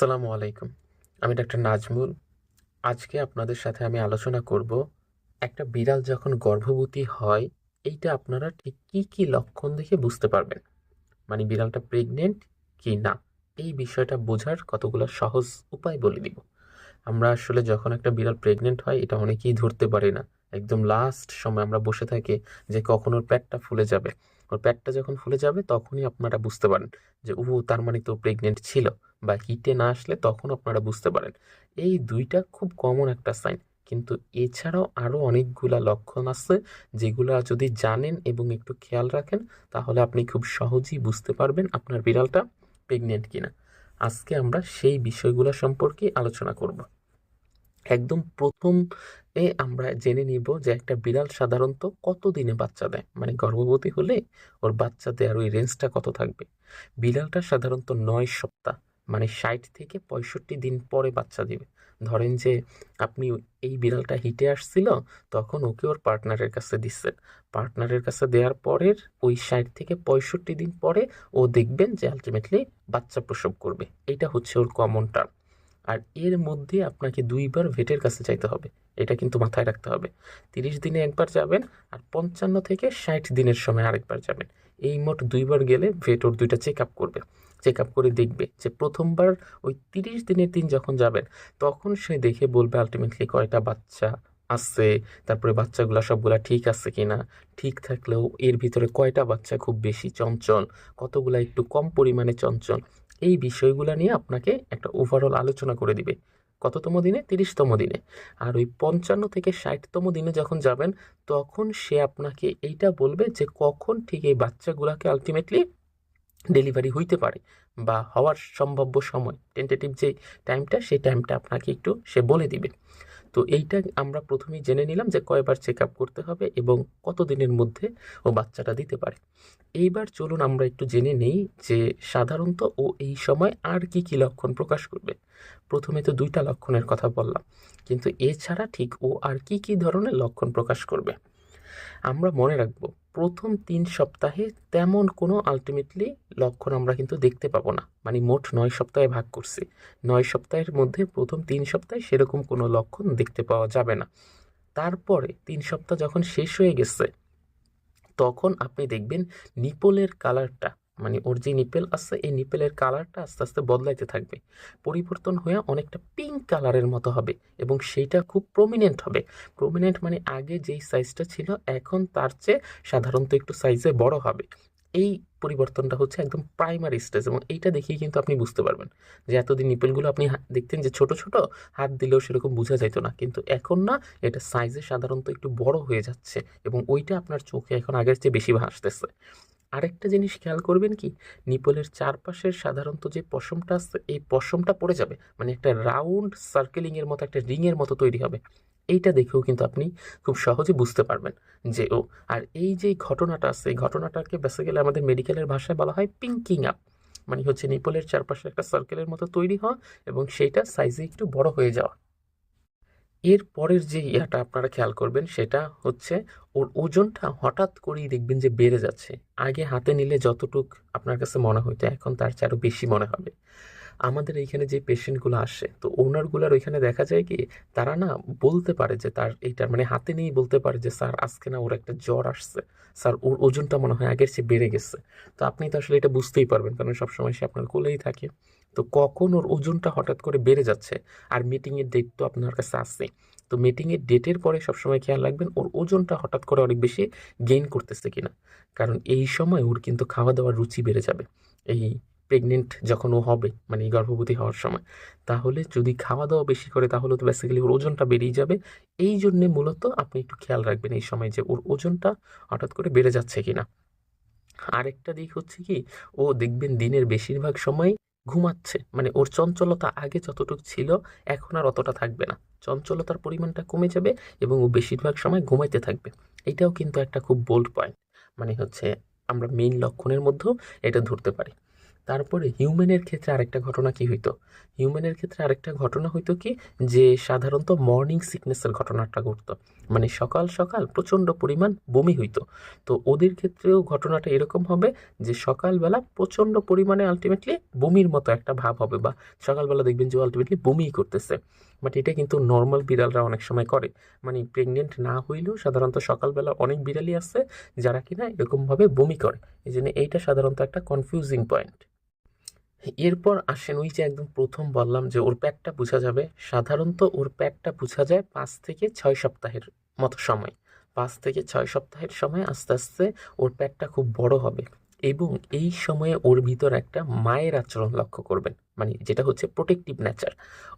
আসসালামু আলাইকুম। আমি ডাক্তার নাজমুল। আজকে আপনাদের সাথে আমি আলোচনা করব একটা বিড়াল যখন গর্ভবতী হয়, এইটা আপনারা ঠিক কী কী লক্ষণ দেখে বুঝতে পারবেন? মানে বিড়ালটা প্রেগনেন্ট কি না? এই বিষয়টা বোঝার কতগুলো সহজ উপায় বলে দিব। আমরা আসলে যখন একটা বিড়াল প্রেগনেন্ট হয়, এটা অনেকেই ধরতে পারি না। একদম লাস্ট সময় আমরা বসে থাকি যে কখন পেটটা ফুলে যাবে। ওর পেটটা যখন ফুলে যাবে তখনই আপনারা বুঝতে পারেন যে ও তার মানে তো প্রেগনেন্ট ছিল বা হিটে না আসলে তখন আপনারা বুঝতে পারেন। এই দুইটা খুব কমন একটা সাইন কিন্তু এছাড়াও আরও অনেকগুলা লক্ষণ আছে যেগুলা যদি জানেন এবং একটু খেয়াল রাখেন, তাহলে আপনি খুব সহজেই বুঝতে পারবেন আপনার বিড়ালটা প্রেগনেন্ট কিনা। আজকে আমরা সেই বিষয়গুলো সম্পর্কে আলোচনা করব। একদম প্রথম এ আমরা জেনে নিব যে একটা বিড়াল সাধারণত কত দিনে বাচ্চা দেয়? মানে গর্ভবতী হলে ওর বাচ্চা দেওয়ার ওই রেঞ্জটা কত থাকবে? বিড়ালটা সাধারণত নয় সপ্তাহ মানে ষাট থেকে পঁয়ষট্টি দিন পরে বাচ্চা দিবে। ধরেন যে আপনি এই বিড়ালটা হিটে আসছিল, তখন ওকে ওর পার্টনারের কাছে দিচ্ছেন। পার্টনারের কাছে দেওয়ার পরের ওই ষাট থেকে পঁয়ষট্টি দিন পরে ও দেখবেন যে আলটিমেটলি বাচ্চা প্রসব করবে। এটা হচ্ছে ওর কমন টার্ম আর এর মধ্যে আপনাকে দুইবার ভেটের কাছে যাইতে হবে। এটা কিন্তু মাথায় রাখতে হবে। তিরিশ দিনে একবার যাবেন আর পঞ্চান্ন থেকে ষাট দিনের সময় আরেকবার যাবেন। এই মোট দুইবার গেলে ভেট ওর দুইটা চেক আপ করবে। চেক আপ করে দেখবে যে প্রথমবার ওই তিরিশ দিনের দিন যখন যাবেন, তখন সে দেখে বলবে আলটিমেটলি কয়টা বাচ্চা আসছে তারপরে বাচ্চাগুলো সবগুলা ঠিক আছে কিনা। ঠিক থাকলেও এর ভিতরে কয়টা বাচ্চা খুব বেশি চঞ্চল, কতগুলা একটু কম পরিমাণে চঞ্চল এই বিষয়গুলো নিয়ে আপনাকে একটা ওভারঅল আলোচনা করে দিবে। কততম দিনে? তিরিশতম দিনে। আর ওই পঞ্চান্ন থেকে ষাটতম দিনে যখন যাবেন, তখন সে আপনাকে এইটা বলবে যে কখন ঠিক এই বাচ্চাগুলোকে আলটিমেটলি ডেলিভারি হইতে পারে বা হওয়ার সম্ভাব্য সময়। টেন্টেটিভ যে টাইমটা সেই টাইমটা আপনাকে একটু সে বলে দিবে। তো এইটা আমরা প্রথমেই জেনে নিলাম যে কয়বার চেক আপ করতে হবে এবং কত দিনের মধ্যে ও বাচ্চাটা দিতে পারে। এইবার চলুন আমরা একটু জেনে নেই যে সাধারণত ও এই সময় আর কি কি লক্ষণ প্রকাশ করবে। প্রথমে তো দুইটা লক্ষণের কথা বললাম, কিন্তু এছাড়া ঠিক ও আর কি কি ধরনের লক্ষণ প্রকাশ করবে? আমরা মনে রাখব প্রথম তিন সপ্তাহে তেমন কোনো আলটিমেটলি লক্ষণ আমরা কিন্তু দেখতে পাবো না। মানে মোট নয় সপ্তাহে ভাগ করছি। নয় সপ্তাহের মধ্যে প্রথম তিন সপ্তাহে সেরকম কোনো লক্ষণ দেখতে পাওয়া যাবে না। তারপরে তিন সপ্তাহ যখন শেষ হয়ে গেছে, তখন আপনি দেখবেন নিপলের কালারটা মানে ওর যে নিপেল আছে এই নিপেলের কালারটা আস্তে আস্তে বদলাইতে থাকবে। পরিবর্তন হয়ে অনেকটা পিঙ্ক কালারের মতো হবে এবং সেইটা খুব প্রমিনেন্ট হবে। প্রমিনেন্ট মানে আগে যেই সাইজটা ছিল, এখন তার চেয়ে সাধারণত একটু সাইজে বড় হবে। এই পরিবর্তনটা হচ্ছে একদম প্রাইমারি স্টেজ এবং এইটা দেখেই কিন্তু আপনি বুঝতে পারবেন যে এতদিন নিপেলগুলো আপনি দেখতেন যে ছোট ছোট, হাত দিলেও সেরকম বোঝা যাইতো না। কিন্তু এখন না, এটা সাইজে সাধারণত একটু বড় হয়ে যাচ্ছে এবং ওইটা আপনার চোখে এখন আগের চেয়ে বেশি ভাসতেছে। আরেকটা জিনিস খেয়াল করবেন কি? নিপলের চারপাশের সাধারণত যে পশমটা এই পশমটা পড়ে যাবে। মানে একটা রাউন্ড সার্কেলিংয়ের মতো, একটা রিংয়ের মতো তৈরি হবে। এইটা দেখেও কিন্তু আপনি খুব সহজে বুঝতে পারবেন যে, ও, আর এই যে ঘটনাটা আছে, এই ঘটনাটাকে বেসিক্যালি আমাদের মেডিকেলের ভাষায় বলা হয় পিঙ্কিং আপ মানে হচ্ছে নিপলের চারপাশে একটা সার্কেলের মতো তৈরি হওয়া এবং সেইটা সাইজে একটু বড় হয়ে যাওয়া। এর পরের যে ইয়াটা আপনারা খেয়াল করবেন, সেটা হচ্ছে ওর ওজনটা হঠাৎ করেই দেখবেন যে বেড়ে যাচ্ছে। আগে হাতে নিলে যতটুক আপনার কাছে মনে হইতো, এখন তার চেয়ে আরও বেশি মনে হবে। আমাদের এইখানে যে পেশেন্টগুলো আসে, তো ওনারগুলার ওইখানে দেখা যায় কি, তারা না বলতে পারে যে তার এইটা মানে হাতে নিয়েই বলতে পারে যে, স্যার, আজকে না ওর একটা জ্বর আসছে। স্যার, ওর ওজনটা মনে হয় আগের চেয়ে বেড়ে গেছে। তো আপনি তো আসলে এটা বুঝতেই পারবেন, কারণ সবসময় সে আপনার কোলেই থাকে। তো কখন ওর ওজনটা হঠাৎ করে বেড়ে যাচ্ছে? আর মিটিংয়ের ডেট তো আপনার কাছে আসছে তো মিটিংয়ের ডেটের পরে সবসময় খেয়াল রাখবেন, ওর ওজনটা হঠাৎ করে অনেক বেশি গেইন করতেছে কিনা। কারণ এই সময় ওর কিন্তু খাওয়া দাওয়ার রুচি বেড়ে যাবে। এই প্রেগনেন্ট যখন ও হবে মানে গর্ভবতী হওয়ার সময়। তাহলে যদি খাওয়া দাওয়া বেশি করে, তাহলে তো বেসিক্যালি ওর ওজনটা বেড়েই যাবে। এই জন্যে মূলত আপনি একটু খেয়াল রাখবেন এই সময় যে ওর ওজনটা হঠাৎ করে বেড়ে যাচ্ছে কিনা। আরেকটা দিক হচ্ছে কি, ও দেখবেন দিনের বেশিরভাগ সময় ঘুমাচ্ছে। মানে ওর চঞ্চলতা আগে যতটুকু ছিল, এখন আর অতটা থাকবে না। চঞ্চলতার পরিমাণটা কমে যাবে এবং ও বেশিরভাগ সময় ঘুমাইতে থাকবে। এটাও কিন্তু একটা খুব বোল্ড পয়েন্ট মানে হচ্ছে আমরা মেইন লক্ষণের মধ্যেও এটা ধরতে পারি। তারপরে হিউম্যানের ক্ষেত্রে আরেকটা ঘটনা কি হইতো? হিউম্যানের ক্ষেত্রে আরেকটা ঘটনা হইতো কি? যে সাধারণত মর্নিং সিকনেসের ঘটনাটা ঘটতো। মানে সকাল সকাল প্রচণ্ড পরিমাণ বমি হইতো। তো ওদের ক্ষেত্রেও ঘটনাটা এরকম হবে যে সকালবেলা প্রচণ্ড পরিমাণে আলটিমেটলি বমির মতো একটা ভাব হবে বা সকালবেলা দেখবেন যে আলটিমেটলি বমি করতেছে। বাট এটা কিন্তু নর্মাল বিড়ালরা অনেক সময় করে। মানে প্রেগনেন্ট না হইলেও সাধারণত সকালবেলা অনেক বিড়ালই আছে যারা কিনা এরকমভাবে বমি করে। এই জন্য এইটা সাধারণত একটা কনফিউজিং পয়েন্ট এরপর আসেন ওই যে একদম প্রথম বললাম যে ওর প্যাটটা বোঝা যাবে। সাধারণত ওর প্যাটটা বোঝা যায় পাঁচ থেকে ছয় সপ্তাহের মতো সময়। পাঁচ থেকে ছয় সপ্তাহের সময় আস্তে আস্তে ওর প্যাটটা খুব বড় হবে। এবং এই সময়ে ওর ভিতর একটা মায়ের আচরণ লক্ষ্য করবেন। মানে যেটা হচ্ছে প্রোটেক্টিভ নেচার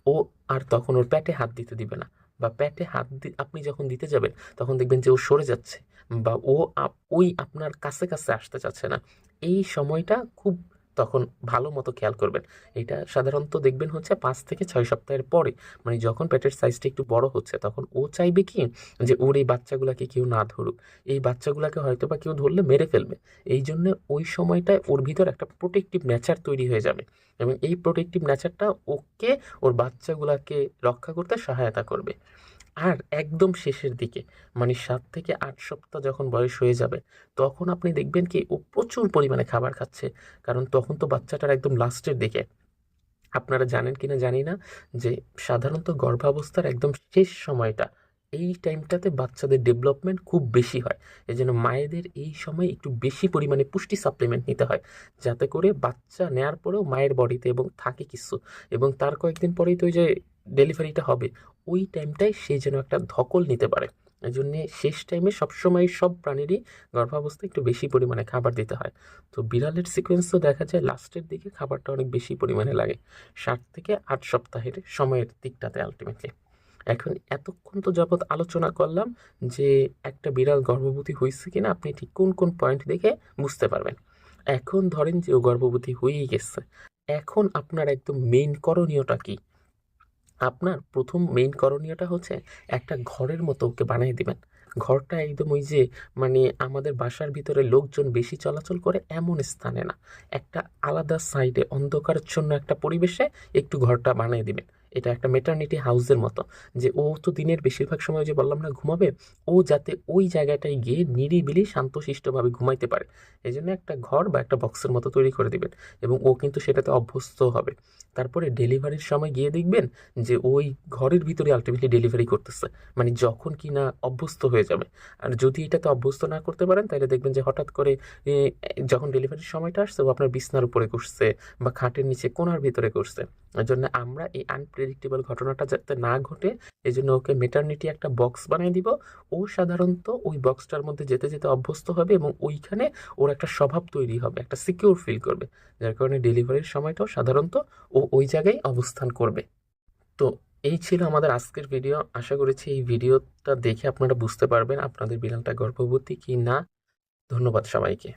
ও আর তখন ওর প্যাটে হাত দিতে দিবে না। বা প্যাটে হাত আপনি যখন দিতে যাবেন, তখন দেখবেন যে ও সরে যাচ্ছে। বা ও ওই আপনার কাছে কাছে আসতে চাচ্ছে না। এই সময়টা খুব তখন ভালো মতো খেয়াল করবেন। এটা সাধারণত দেখবেন হচ্ছে পাঁচ থেকে ছয় সপ্তাহের পরে মানে যখন পেটের সাইজটা একটু বড় হচ্ছে, তখন ও চাইবে কি? যে ওর এই বাচ্চাগুলোকে কেউ না ধরুক। এই বাচ্চাগুলোকে হয়তো বা কেউ ধরলে মেরে ফেলবে। এই জন্য ওই সময়টায় ওর ভিতর একটা প্রোটেক্টিভ নেচার তৈরি হয়ে যাবে এবং এই প্রোটেক্টিভ নেচারটা ওকে, ওর বাচ্চাগুলোকে রক্ষা করতে সহায়তা করবে। আর একদম শেষের দিকে মানে সাত থেকে আট সপ্তাহ যখন বয়স হয়ে যাবে, তখন আপনি দেখবেন কি ও প্রচুর পরিমাণে খাবার খাচ্ছে। কারণ তখন তো বাচ্চাটার একদম লাস্টের দিকে। আপনারা জানেন কিনা জানি না যে সাধারণত গর্ভাবস্থার একদম শেষ সময়টা, এই টাইমটাতে বাচ্চাদের ডেভেলপমেন্ট খুব বেশি হয়। এই জন্য মায়েদের এই সময় একটু বেশি পরিমাণে পুষ্টি সাপ্লিমেন্ট নিতে হয়। যাতে করে বাচ্চা নেয়ার পরেও মায়ের বডিতে এবং থাকে কিছু। এবং তার কয়েকদিন পরেই তো ওই যে ডেলিভারিটা হবে ওই টাইমটায় সে যেন একটা ধকল নিতে পারে। এই জন্যে শেষ টাইমে সবসময় সব প্রাণীরই গর্ভাবস্থায় একটু বেশি পরিমাণে খাবার দিতে হয়। তো বিড়ালের সিকোয়েন্স তো দেখা যায় লাস্টের দিকে খাবারটা অনেক বেশি পরিমাণে লাগে। ষাট থেকে আট সপ্তাহের সময়ের দিকটাতে আলটিমেটলি এখন এতক্ষণ তো যাবৎ আলোচনা করলাম যে একটা বিড়াল গর্ভবতী হয়েছে কিনা আপনি ঠিক কোন কোন পয়েন্ট দেখে বুঝতে পারবেন। এখন ধরেন যে ও গর্ভবতী হয়েই গেছে। এখন আপনার একদম মেইন করণীয়টা কি? আপনার প্রথম মেইন করণীয়টা হচ্ছে একটা ঘরের মতো ওকে বানিয়ে দিবেন। ঘরটা একদম ওই যে মানে আমাদের বাসার ভিতরে লোকজন বেশি চলাচল করে এমন স্থানে না। একটা আলাদা সাইডে অন্ধকারচ্ছন্ন একটা পরিবেশে একটু ঘরটা বানিয়ে দিবেন। এটা একটা মেটার্নিটি হাউসের মতো। যে ও তো দিনের বেশিরভাগ সময় যে বললাম না ঘুমাবে, ও যাতে ওই জায়গাটায় গিয়ে নিরিবিলি শান্তশিষ্টভাবে ঘুমাইতে পারে। এই জন্য একটা ঘর বা একটা বক্সের মতো তৈরি করে দিবেন এবং ও কিন্তু সেটাতে অভ্যস্ত হবে। তারপরে ডেলিভারির সময় গিয়ে দেখবেন যে ওই ঘরের ভিতরে আলটিমেটলি ডেলিভারি করতেছে। মানে যখন কি না অভ্যস্ত হয়ে যাবে। আর যদি এটাতে অভ্যস্ত না করতে পারেন তাহলে দেখবেন যে হঠাৎ করে যখন ডেলিভারির সময়টা আসছে, ও আপনার বিছনার উপরে করছে বা খাটের নিচে কোনার ভিতরে করছে জন্য আমরা এই আনপ্রেডিক্টেবল ঘটনাটা যাতে না ঘটে এই জন্য ওকে মেটার্নিটি একটা বক্স বানিয়ে দিব। ও সাধারণত ওই বক্সটার মধ্যে যেতে যেতে অভ্যস্ত হবে এবং ওইখানে ওর একটা স্বভাব তৈরি হবে, একটা সিকিউর ফিল করবে। যার কারণে ডেলিভারির সময়টাও সাধারণত ও ওই জায়গায় অবস্থান করবে। তো এই ছিল আমাদের আজকের ভিডিও আশা করেছি এই ভিডিওটা দেখে আপনারা বুঝতে পারবেন আপনাদের বিড়ালটা গর্ভবতী কি না ধন্যবাদ সবাইকে।